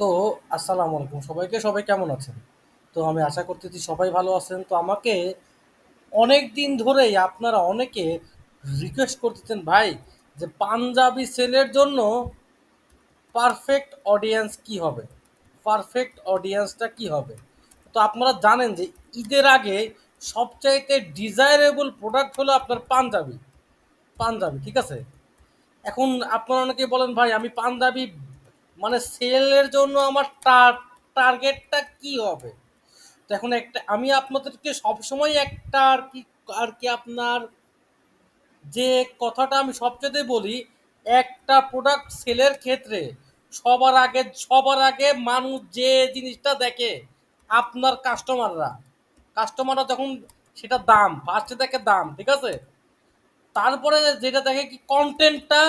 তো, আসসালামু আলাইকুম। সবাইকে সবাই কেমন আছেন? তো আমি আশা করতেছি সবাই ভালো আছেন। তো আমাকে অনেক দিন ধরেই আপনারা অনেকে রিকোয়েস্ট করতেছেন, ভাই, যে পাঞ্জাবি সেলের জন্য পারফেক্ট অডিয়েন্স কি হবে? পারফেক্ট অডিয়েন্সটা কি হবে? তো আপনারা জানেন যে ঈদের আগে সবচাইতে ডিজায়ারেবল প্রোডাক্ট হলো আপনার পাঞ্জাবি। পাঞ্জাবি, ঠিক আছে? এখন আপনারা অনেকে বলেন, ভাই, আমি পাঞ্জাবি মানে সেলের জন্য আমার টার্গেটটা কি হবে? তো এখন একটা, আমি আপনাদেরকে সবসময় একটা আর কি আর কি আপনার যে কথাটা আমি সবচেয়ে বলি, একটা প্রোডাক্ট সেলের ক্ষেত্রে সবার আগে সবার আগে মানুষ যে জিনিসটা দেখে, আপনার কাস্টমাররা কাস্টমাররা যখন সেটা দাম ফার্স্টে দেখে দাম, ঠিক আছে? তারপরে যেটা দেখে কি কন্টেন্টটা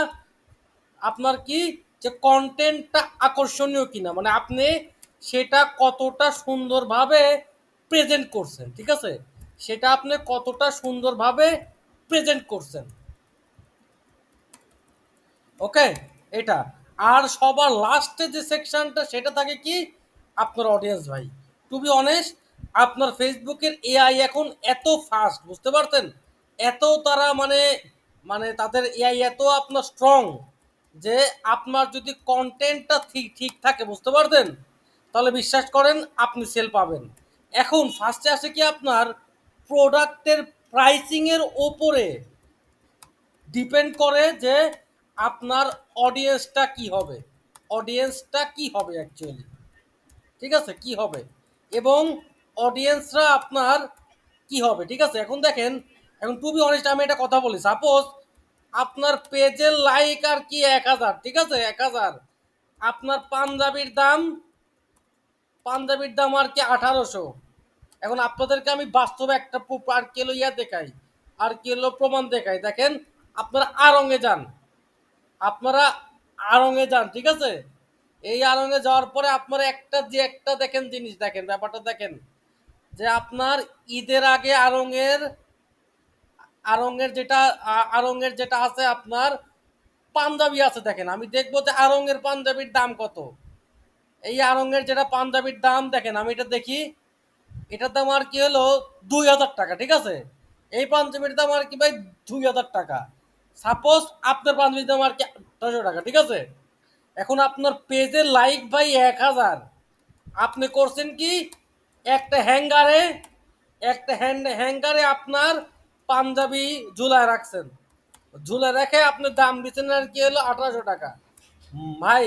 আপনার কি যে কন্টেন্টটা আকর্ষণীয় কিনা মানে আপনি সেটা কতটা সুন্দরভাবে প্রেজেন্ট করছেন, ঠিক আছে? সেটা আপনি কতটা সুন্দরভাবে প্রেজেন্ট করছেন। ওকে এটা। আর সবার লাস্টে যে সেকশনটা সেটা থাকে কি? আপনার অডিয়েন্স ভাই। টু বি অনেস্ট আপনার ফেসবুকের এআই এখন এত ফাস্ট বুঝতে পারতেন এত তারা মানে মানে তাদের এআই এত আপনার স্ট্রং যে আপনার যদি কন্টেন্টটা ঠিক ঠিক থাকে, বুঝতে পারতেন তাহলে বিশ্বাস করেন, আপনি সেল পাবেন। এখন ফার্স্টে আসে কি আপনার প্রোডাক্টের প্রাইসিংয়ের ওপরে ডিপেন্ড করে যে আপনার অডিয়েন্সটা কি হবে। অডিয়েন্সটা কি হবে অ্যাকচুয়ালি ঠিক আছে? কি হবে? এবং অডিয়েন্সরা আপনার কি হবে? ঠিক আছে? এখন দেখেন, এখন টু বি অনেস্ট আমি এটা কথা বলি। সাপোজ আপনার পেজের লাইক আর কি এক হাজার, ঠিক আছে? এক হাজার। আপনার পাঞ্জাবির দাম পাঞ্জাবির দাম আর কি আঠারোশো। এখন আপনাদেরকে আমি বাস্তবে একটা আর কি হলো ইয়া দেখাই, আর কি হলো প্রমাণ দেখাই। দেখেন, আপনারা আরঙে যান। আপনারা আরঙে যান, ঠিক আছে? এই আরঙে যাওয়ার পরে আপনারা একটা যে একটা দেখেন জিনিস, দেখেন ব্যাপারটা দেখেন। যে আপনার ঈদের আগে আরঙের আরঙের যেটা আরঙের যেটা আছে আপনার পাঞ্জাবি আছে দেখেন, আমি দেখব যে আরঙের পাঞ্জাবির দাম কত। এই আরঙের যেটা পাঞ্জাবির দাম দেখেন, আমি এটা দেখি এটার দাম আর কি হলো দুই হাজার টাকা, ঠিক আছে? এই পাঞ্জাবির দাম আর কি ভাই দুই হাজার টাকা। সাপোজ আপনার পাঞ্জাবির দাম আর কি আঠারোশো টাকা, ঠিক আছে? এখন আপনার পেজে লাইক ভাই এক হাজার। আপনি করছেন কি, একটা হ্যাঙ্গারে একটা হ্যান্ড হ্যাঙ্গারে আপনার পাঞ্জাবি ঝুলায় রাখছেন। ঝুলে রেখে আপনি দাম দিচ্ছেন আর কি হলো আঠারোশো টাকা। ভাই,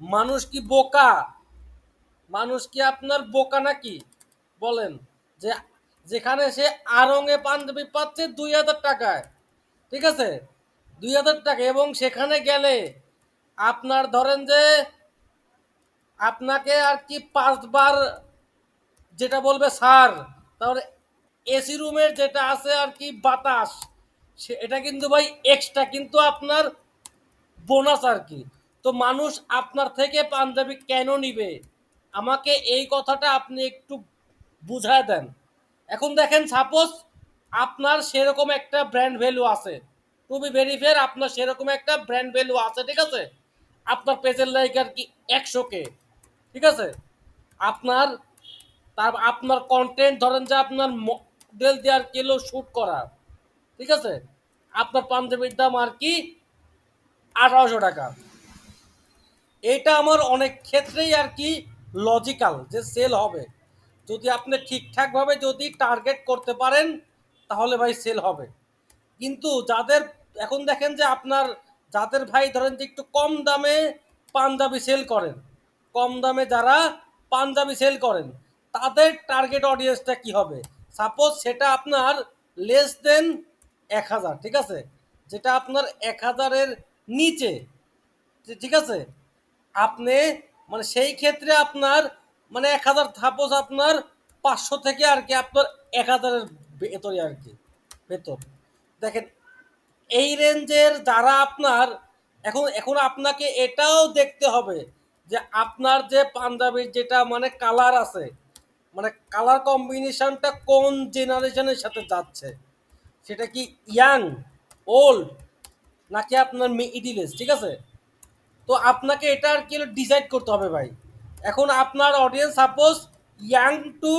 মানুষ কি বোকা? মানুষ কি আপনার বোকা নাকি? বলেন, যে যেখানে সে আরঙে পাঞ্জাবি পাচ্ছে দুই হাজার টাকায়। ঠিক আছে? দুই হাজার টাকা এবং সেখানে গেলে আপনার ধরেন যে আপনাকে আর কি পাঁচবার যেটা বলবে স্যার তাহলে এসি রুমের যেটা আছে আর কি বাতাস, সে এটা কিন্তু ভাই এক্সট্রা কিন্তু আপনার বোনাস আর কি। তো মানুষ আপনার থেকে পাঞ্জাবি কেন নিবে? আমাকে এই কথাটা আপনি একটু বুঝায় দেন। এখন দেখেন সাপোজ আপনার সেরকম একটা ব্র্যান্ড ভ্যালু আছে। টু বি ভেরি ফেয়ার আপনার সেরকম একটা ব্র্যান্ড ভ্যালু আছে, ঠিক আছে? আপনার পেজের লাইক আর কি একশো কে ঠিক আছে? আপনার তার আপনার কন্টেন্ট ধরেন যে আপনার মডেল দেওয়ার কিলো শ্যুট করা। ঠিক আছে? আপনার পাঞ্জাবির দাম আর কি? আঠারোশো টাকা। এটা আমার অনেক ক্ষেত্রেই আর কি লজিক্যাল যে সেল হবে। যদি আপনি ঠিকঠাকভাবে যদি টার্গেট করতে পারেন, তাহলে ভাই সেল হবে। কিন্তু যাদের, এখন দেখেন যে আপনার, যাদের ভাই ধরেন যে একটু কম দামে পাঞ্জাবি সেল করেন, কম দামে যারা পাঞ্জাবি সেল করেন, তাদের টার্গেট অডিয়েন্সটা কি হবে? সাপোজ সেটা আপনার লেস দেন এক হাজার, ঠিক আছে? যেটা আপনার এক হাজারের নিচে ঠিক আছে? আপনি মানে সেই ক্ষেত্রে আপনার মানে এক হাজার সাপোজ আপনার পাঁচশো থেকে আর কি আপনার এক হাজারের ভেতরে আর কি, ভেতর। দেখেন, এই রেঞ্জের যারা আপনার, এখন এখন আপনাকে এটাও দেখতে হবে যে আপনার যে পাঞ্জাবির যেটা মানে কালার আছে মানে কালার কম্বিনেশনটা কোন জেনারেশনের সাথে যাচ্ছে? সেটা কি ইয়াং ওল্ড নাকি আপনার মিডিল এজ ঠিক আছে? তো আপনাকে এটা আর কি ডিসাইড করতে হবে ভাই। এখন আপনার audience suppose young to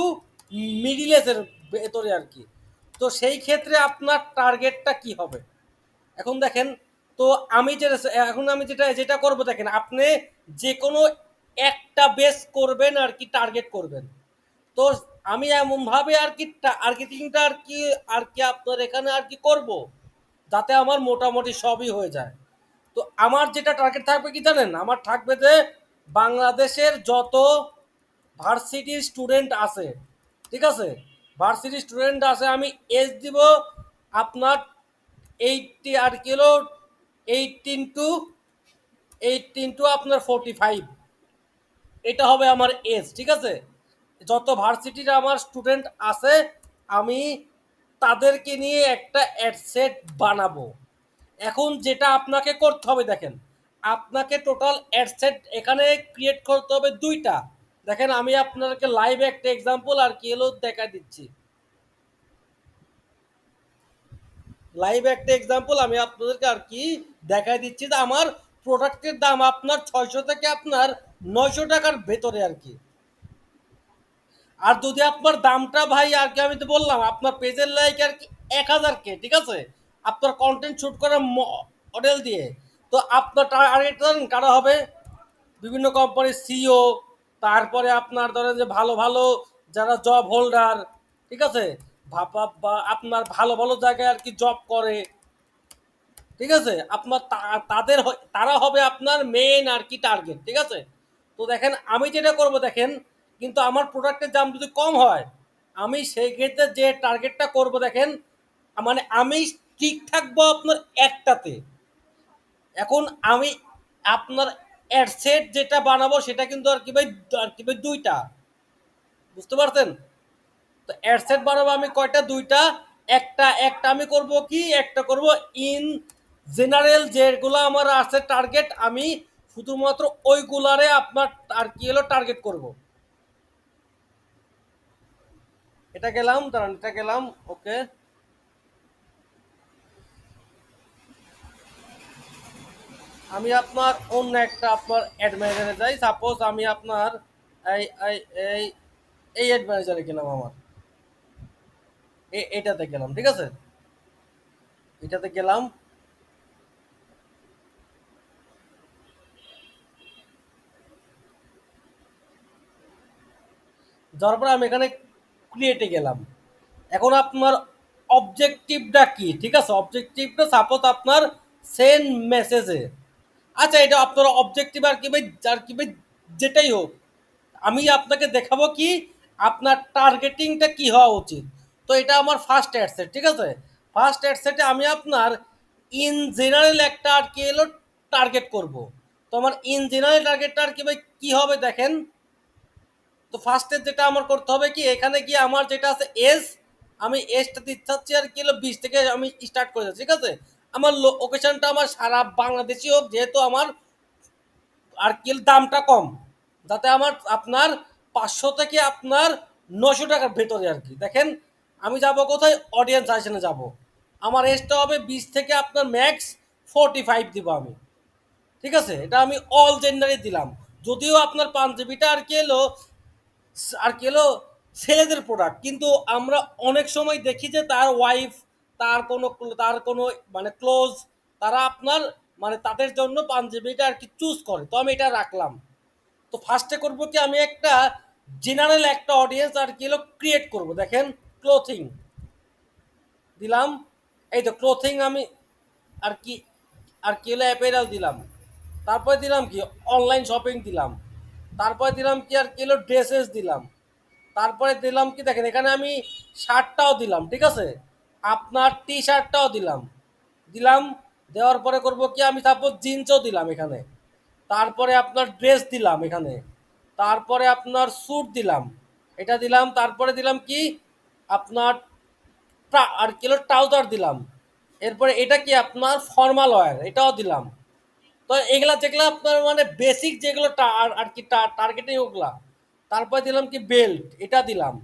middle এজের ভেতরে আর কি। তো সেই ক্ষেত্রে আপনার টার্গেটটা কি হবে? এখন দেখেন, তো আমি যেটা এখন আমি যেটা যেটা করব দেখেন, আপনি যে কোনো একটা বেস করবেন আর কি টার্গেট করবেন। তো আমি এমনভাবে আর কি মার্কেটিংটা আর কি আর কি আপনার এখানে আর কি করব? যাতে আমার মোটামুটি সবই হয়ে যায়। তো আমার যেটা টার্গেট থাকবে কি জানেন? আমার থাকবে যে বাংলাদেশের যত ভার্সিটির স্টুডেন্ট আছে, ঠিক আছে? ভার্সিটি স্টুডেন্ট আছে, আমি এজ দিব আপনার এইটটি আর কি হলো এইটিন টু এইটিন টু আপনার ফোরটি ফাইভ এটা হবে আমার এজ ঠিক আছে? যত ভার্সিটির আমার স্টুডেন্ট আছে, আমি তাদেরকে নিয়ে একটা অ্যাডসেট বানাবো। এখন যেটা আপনাকে করতে হবে, দেখেন, আপনাকে টোটাল অ্যাডসেট এখানে ক্রিয়েট করতে হবে দুইটা। দেখেন, আমি আপনাকে লাইভ একটা এক্সাম্পল আর কি হলো দেখা দিচ্ছি। লাইভ একটা এক্সাম্পল আমি আপনাদেরকে আর কি দেখাই দিচ্ছি যে আমার প্রোডাক্টের দাম আপনার ছয়শো থেকে আপনার নয়শো টাকার ভেতরে আর কি। আর যদি আপনার দামটা ভাই, আর কি আমি তো বললাম, আপনার পেজের লাইক আর কি এক হাজার কে ঠিক আছে? আপনার কন্টেন্ট শ্যুট করার মডেল দিয়ে। তো আপনার টার্গেট জানেন কারা হবে? বিভিন্ন কোম্পানির সিও তারপরে আপনার ধরেন যে ভালো ভালো যারা জব হোল্ডার ঠিক আছে? ভাপা, বা আপনার ভালো ভালো জায়গায় আর কি জব করে, ঠিক আছে? আপনার তাদের তারা হবে আপনার মেন আর কি টার্গেট ঠিক আছে? তো দেখেন, আমি যেটা করব দেখেন কিন্তু আমার প্রোডাক্টের দাম যদি কম হয়, আমি সেই ক্ষেত্রে যে টার্গেটটা করব দেখেন মানে আমি ঠিক থাকব আপনার একটাতে। এখন আমি আপনার অ্যাডসেট যেটা বানাবো সেটা কিন্তু আর কি ভাই, আর কি ভাই দুইটা। বুঝতে পারছেন? তো অ্যাডসেট বানাবো আমি কয়টা? দুইটা। একটা একটা আমি করব কি? একটা করব ইন জেনারেল যেগুলো আমার আছে টার্গেট আমি শুধুমাত্র ওইগুলারে আপনার আর কি হলো টার্গেট করব। এটা গেলাম, দাঁড়ান, এটা গেলাম, ওকে। আমি আপনার অন্য একটা আপনার অ্যাড ম্যানেজারে যাই। সাপোজ আমি আপনার এই এই এই অ্যাড ম্যানেজারে গেলাম আমার। এটাতে গেলাম, ঠিক আছে? এটাতে গেলাম। যাওয়ার পরে আমি এখানে ক্রিয়েটে গেলাম। এখন আপনার অবজেক্টিভটা কি? ঠিক আছে অবজেক্টিভটা সাপোজ আপনার সেন্ড মেসেজে আচ্ছা এটা আপনার অবজেক্টিভ আর কি ভাই? আর কি ভাই? যেটাই হোক, আমি আপনাকে দেখাবো কি আপনার টার্গেটিংটা কি হওয়া উচিত। তো এটা আমার ফার্স্ট অ্যাডসেট ঠিক আছে? ফার্স্ট অ্যাডসেটে আমি আপনার ইন জেনারেল একটা আর কি এলো টার্গেট করব। তো আমার ইন জেনারেল টার্গেটটা আর কি ভাই? কী হবে দেখেন? তো ফার্স্টে যেটা আমার করতে হবে কি, এখানে গিয়ে আমার যেটা আছে এজ আমি এজটা দিতে চাচ্ছি আর কি হলো বিশ থেকে আমি স্টার্ট করে যাচ্ছি ঠিক আছে? আমার লোকেশনটা আমার সারা বাংলাদেশি হোক, যেহেতু আমার আর কি দামটা কম, যাতে আমার আপনার পাঁচশো থেকে আপনার নশো টাকার ভেতরে আর কি। দেখেন, আমি যাব কোথায়? অডিয়েন্স আসনে যাব। আমার এজটা হবে বিশ থেকে আপনার ম্যাক্স ফোরটি ফাইভ দিব আমি। ঠিক আছে? এটা আমি অল জেন্ডারে দিলাম। যদিও আপনার পাঞ্জাবিটা আর কি এলো হলো? ছেলেদের প্রোডাক্ট কিন্তু আমরা অনেক সময় দেখি যে তার ওয়াইফ তার কোনো তার কোনো মানে ক্লোজ তারা আপনার মানে তাদের জন্য পাঞ্জাবিটা আর কি চুজ করে। তো আমি এটা রাখলাম। তো ফার্স্টে করব কি আমি একটা জেনারেল একটা অডিয়েন্স আর কি হলো ক্রিয়েট করব। দেখেন ক্লোথিং দিলাম। এই তো ক্লোথিং আমি আর কি আর কি হলো অ্যাপেরাল দিলাম। তারপরে দিলাম কি? অনলাইন শপিং দিলাম। তারপরে দিলাম কি আর কি হলো ড্রেসেস দিলাম। তারপরে দিলাম কি দেখেন, এখানে আমি শার্টটাও দিলাম, ঠিক আছে? আপনার টি শার্টটাও দিলাম। দিলাম, দেওয়ার পরে করব কি, আমি তারপর জিন্সও দিলাম এখানে। তারপরে আপনার ড্রেস দিলাম এখানে। তারপরে আপনার স্যুট দিলাম। এটা দিলাম, তারপরে দিলাম কি, আপনার আর কিলো ট্রাউজার দিলাম। এরপরে এটা কি, আপনার ফর্মাল ওয়্যার, এটাও দিলাম। তো এগুলা যেগুলো আপনার মানে বেসিক যেগুলো আর- কি টার্গেটিং ওগুলা। তারপরে দিলাম কি বেল্ট এটা দিলাম।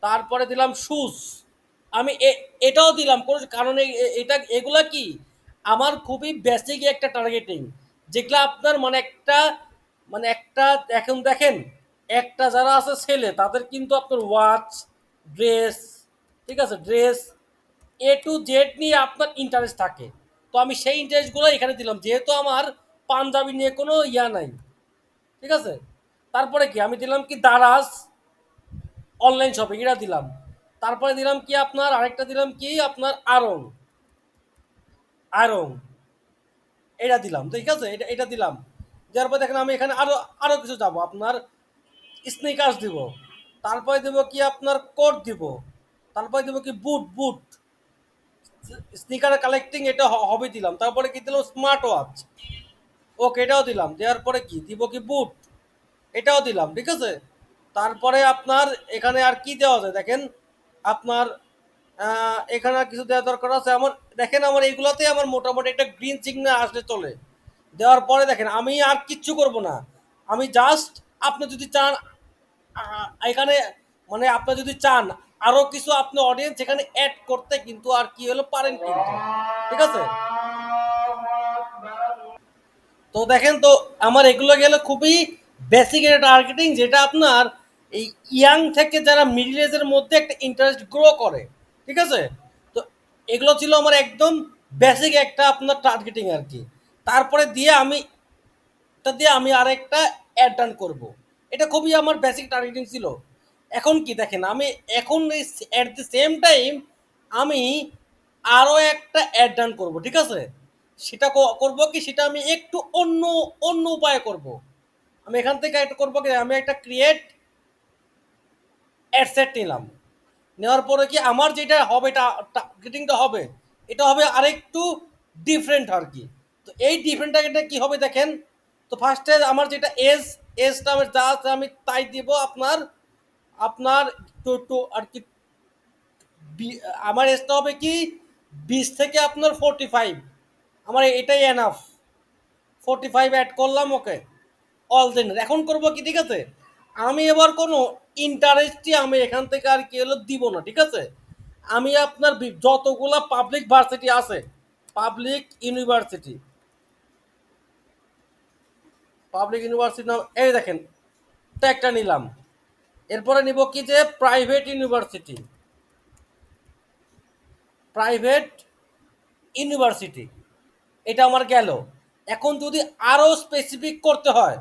তারপরে দিলাম শুজ আমি এটাও দিলাম, কোনো কারণ এটা, এগুলা কি? আমার খুবই বেসিক একটা টার্গেটিং যেগুলো আপনার মানে একটা মানে একটা, এখন দেখেন, একটা যারা আছে ছেলে, তাদের কিন্তু আপনার ওয়াচ ড্রেস ঠিক আছে ড্রেস এ টু জেড নিয়ে আপনার ইন্টারেস্ট থাকে। আমি সেই ইন্টারেস্টগুলো এখানে দিলাম। যেহেতু আমার পাঞ্জাবি নিয়ে কোনো ইয়া নাই। ঠিক আছে? তারপরে কি? আমি দিলাম কি দারাজ অনলাইন শপিং এটা দিলাম। তারপরে দিলাম কি আপনার, আরেকটা দিলাম কি আপনার আরং আরং এটা দিলাম, ঠিক আছে? এটা এটা দিলাম। দেওয়ার পর দেখেন আমি এখানে আরও আরও কিছু যাব। আপনার স্নিকার্স দিব। তারপরে দেব কি আপনার কোট দিব। তারপরে দেব কি বুট বুট স্নিকার কালেক্টিং এটা হবে দিলাম। তারপরে কি দিলাম স্মার্ট ওয়াচ ওকে এটাও দিলাম। দেওয়ার পরে কি? দিব কি বুট এটাও দিলাম, ঠিক আছে? তারপরে আপনার এখানে আর কি দেওয়া যায়? দেখেন, আপনার এখানে আর কিছু দেওয়ার দরকার আছে? আমার, দেখেন আমার এইগুলাতে আমার মোটামুটি একটা গ্রিন সিগন্যাল আসলে চলে। দেওয়ার পরে দেখেন, আমি আর কিচ্ছু করব না। আমি জাস্ট আপনি যদি চান এখানে মানে আপনি যদি চান আরও কিছু আপনি অডিয়েন্স এখানে অ্যাড করতে কিন্তু আর কি হলো পারেন কিন্তু। ঠিক আছে? তো দেখেন তো, আমার এগুলো গেলে খুবই বেসিক একটা টার্গেটিং যেটা আপনার এই ইয়াং থেকে যারা মিডিল এজের মধ্যে একটা ইন্টারেস্ট গ্রো করে। ঠিক আছে? তো এগুলো ছিল আমার একদম বেসিক একটা আপনার টার্গেটিং আর কি। তারপরে দিয়ে আমি এটা দিয়ে আমি আরেকটা অ্যাড ডান করব। এটা খুবই আমার বেসিক টার্গেটিং ছিল। এখন কি দেখেন, আমি এখন অ্যাট দ্য সেম টাইম আমি আরও একটা অ্যাড ডান করব, ঠিক আছে? সেটা করব কি, সেটা আমি একটু অন্য অন্য উপায়ে করব। আমি এখান থেকে একটা করব কি, আমি একটা ক্রিয়েট অ্যাডসেট নিলাম। নেওয়ার পরে কি, আমার যেটা হবে, এটা টার্গেটিংটা হবে, এটা হবে আরেকটু ডিফারেন্ট আর কি। তো এই ডিফারেন্টটা এটা কি হবে দেখেন? তো ফার্স্টে আমার যেটা এজ এজটা আমার যা আছে আমি তাই দিব আপনার আপনার টু টু আর কি আমার এজটা হবে কি, বিশ থেকে আপনার ফোরটি ফাইভ আমার এটাই এনাফ ফোরটি ফাইভ অ্যাড করলাম ওকে অল জেনার এখন করব কি, ঠিক আছে? আমি এবার কোনো ইন্টারেস্টই আমি এখান থেকে আর কি হলো দিব না, ঠিক আছে? আমি আপনার যতগুলা পাবলিক ভার্সিটি আছে পাবলিক ইউনিভার্সিটি পাবলিক ইউনিভার্সিটি নাম, এই দেখেন একটা নিলাম। এরপরে নিব কি যে প্রাইভেট ইউনিভার্সিটি প্রাইভেট ইউনিভার্সিটি এটা আমার গেল। এখন যদি আরও স্পেসিফিক করতে হয়,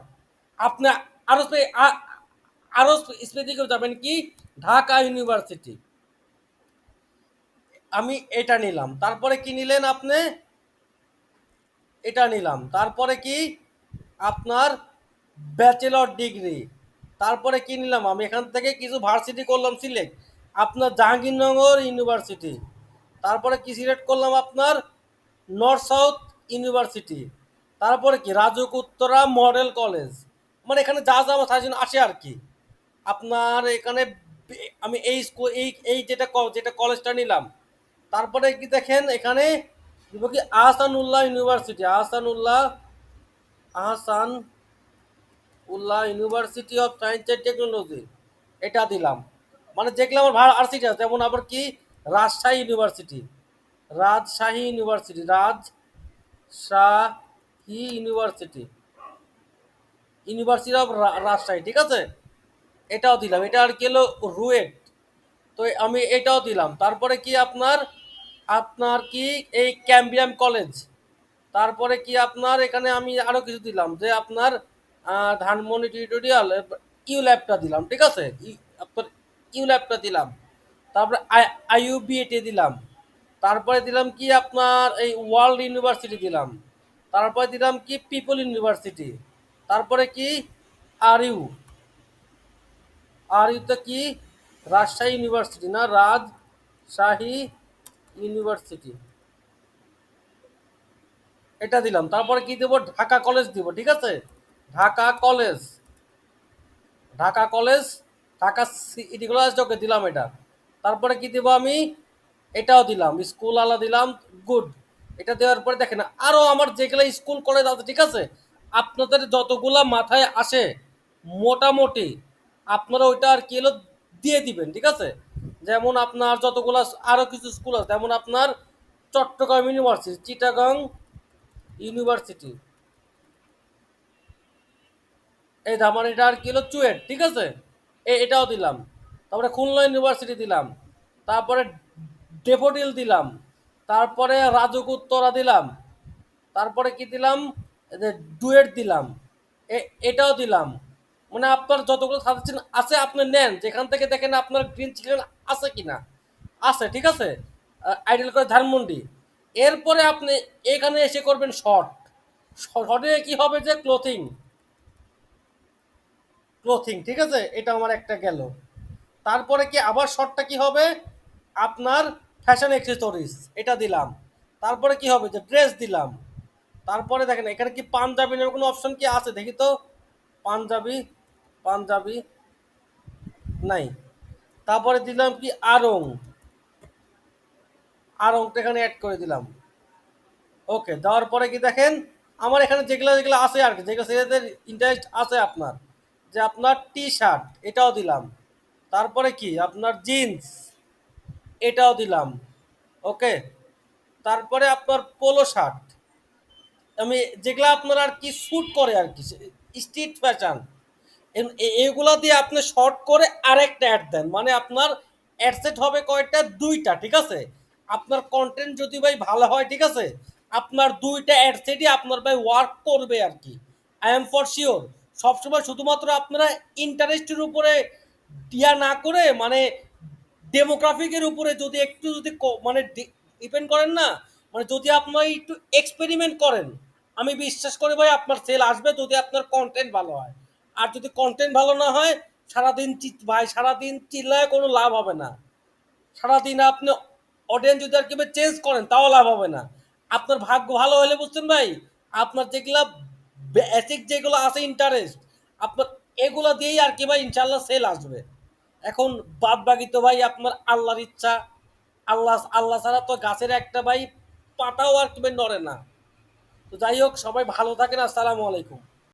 আপনি আরও আরও স্পেসিফিক যাবেন কি? ঢাকা ইউনিভার্সিটি আমি এটা নিলাম। তারপরে কি নিলেন আপনি? এটা নিলাম। তারপরে কি? আপনার ব্যাচেলর ডিগ্রি তারপরে কি নিলাম? আমি এখান থেকে কিছু ভার্সিটি করলাম সিলেক্ট আপনার জাহাঙ্গীরনগর ইউনিভার্সিটি তারপরে কি সিলেক্ট করলাম আপনার? নর্থ সাউথ ইউনিভার্সিটি তারপরে কি? রাজুক উত্তরা মডেল কলেজ মানে এখানে যা যা আমার সাজেশন আসে আর কি। আপনার এখানে আমি এই স্কুল এই এই যেটা যেটা কলেজটা নিলাম। তারপরে কি দেখেন, এখানে কি Ahsanullah university Ahsanullah, Ahsan Ullah university of science and technology এটা দিলাম। মানে যেগুলো আমার ভার্সিটি আছে যেমন আবার কি? Rajshahi university Rajshahi university Rajshahi university university of Rajshahi, ঠিক আছে? এটাও দিলাম। এটা আর কি হলো রুয়েট তো আমি এটাও দিলাম। তারপরে কি আপনার? আপনার কি এই ক্যাম্বিয়াম কলেজ তারপরে কি আপনার? এখানে আমি আরও কিছু দিলাম যে আপনার ধানমন্ডি টিউটোরিয়াল ইউ ল্যাবটা দিলাম, ঠিক আছে? ইউ ল্যাবটা দিলাম। তারপরে আইইউবিএটি দিলাম। তারপরে দিলাম কি আপনার এই ওয়ার্ল্ড ইউনিভার্সিটি দিলাম। তারপরে দিলাম কি পিপল ইউনিভার্সিটি তারপরে কি আর ইউ আর ইউতে কি রাজশাহী ইউনিভার্সিটি না, রাজশাহী ইউনিভার্সিটি এটা দিলাম। তারপরে কি দেবো? ঢাকা কলেজ দিব, ঠিক আছে? Dhaka college. Dhaka college, Dhaka city college okay দিলাম এটা। তারপরে কি দেবো আমি? এটাও দিলাম, স্কুল আলা দিলাম গুড এটা দেওয়ার পরে দেখেন আরও আমার যেগুলো স্কুল, কলেজ আছে, ঠিক আছে? আপনাদের যতগুলা মাথায় আসে, মোটামুটি আপনারা ওইটা আর কি হলো দিয়ে দিবেন, ঠিক আছে? যেমন আপনার যতগুলা আরও কিছু স্কুল আছে, যেমন আপনার চট্টগ্রাম ইউনিভার্সিটি, চিটাগং ইউনিভার্সিটি। এই ধামারিটার কি হলো চুয়েট, ঠিক আছে? এটাও দিলাম। তারপরে খুলনা ইউনিভার্সিটি দিলাম। তারপরে ডেফোডিল দিলাম। তারপরে রাজুক উত্তরা দিলাম। তারপরে কি দিলাম? ডুয়েট দিলাম। এ, এটাও দিলাম। মানে আপনার যতগুলো সাজেশন আছে আপনি নেন। যেখান থেকে দেখেন আপনার গ্রিন চিকেন আছে কি না আছে, ঠিক আছে? আইডিয়াল করে ধানমন্ডি। এরপরে আপনি এখানে এসে করবেন শর্ট শর্টে কি হবে যে ক্লোথিং ক্লোথিং ঠিক আছে? এটা আমার একটা গেল। তারপরে কি আবার শর্টটা কি হবে? আপনার ফ্যাশন অ্যাক্সেসরিজ এটা দিলাম। তারপরে কি হবে? যে ড্রেস দিলাম। তারপরে দেখেন, এখানে কি পাঞ্জাবি নামে কোনো অপশন কি আছে? দেখি তো। পাঞ্জাবি পাঞ্জাবি নাই। তারপরে দিলাম কি আরং আরংটা এখানে অ্যাড করে দিলাম। ওকে দেওয়ার পরে কি দেখেন? আমার এখানে যেগুলো যেগুলো আছে আর কি, যেগুলো ছেলেদের ইন্টারেস্ট আছে আপনার। যে আপনার টি শার্ট এটাও দিলাম। তারপরে কি? আপনার জিন্স এটাও দিলাম। ওকে? তারপরে আপনার পোলো শার্ট আমি যেগুলো আপনার আর কি স্যুট করে আর কি স্ট্রিট ফ্যাশন এগুলো দিয়ে আপনি শর্ট করে আরেকটা অ্যাড দেন। মানে আপনার অ্যাড সেট হবে কয়টা? দুইটা, ঠিক আছে? আপনার কন্টেন্ট যদি ভাই ভালো হয়, ঠিক আছে? আপনার দুইটা অ্যাড সেটই আপনার ভাই ওয়ার্ক করবে আর কি। আই এম ফর শিওর সবসময় শুধুমাত্র আপনারা ইন্টারেস্টের উপরে দিয়া না করে মানে ডেমোগ্রাফিকের উপরে যদি একটু যদি মানে ডিপেন্ড করেন না মানে যদি আপনার একটু এক্সপেরিমেন্ট করেন, আমি বিশ্বাস করি ভাই আপনার সেল আসবে যদি আপনার কন্টেন্ট ভালো হয়। আর যদি কন্টেন্ট ভালো না হয়, সারাদিন ভাই সারাদিন চিল্লায় কোনো লাভ হবে না। সারাদিন আপনি অডিয়েন্স যদি আর চেঞ্জ করেন, তাও লাভ হবে না। আপনার ভাগ্য ভালো হলে বুঝছেন ভাই, আপনার যেগুলা বেসিক যেগুলো আছে ইন্টারেস্ট আপনার এগুলো দিয়েই আর কি ভাই ইনশাল্লাহ সেল আসবে। এখন বাদ বাকি তো ভাই, আপনার আল্লাহর ইচ্ছা, আল্লাহ আল্লাহ ছাড়া তো গাছের একটা ভাই পাতাও আর কি নড়ে না। তো যাই হোক, সবাই ভালো থাকেন, আসসালামু আলাইকুম।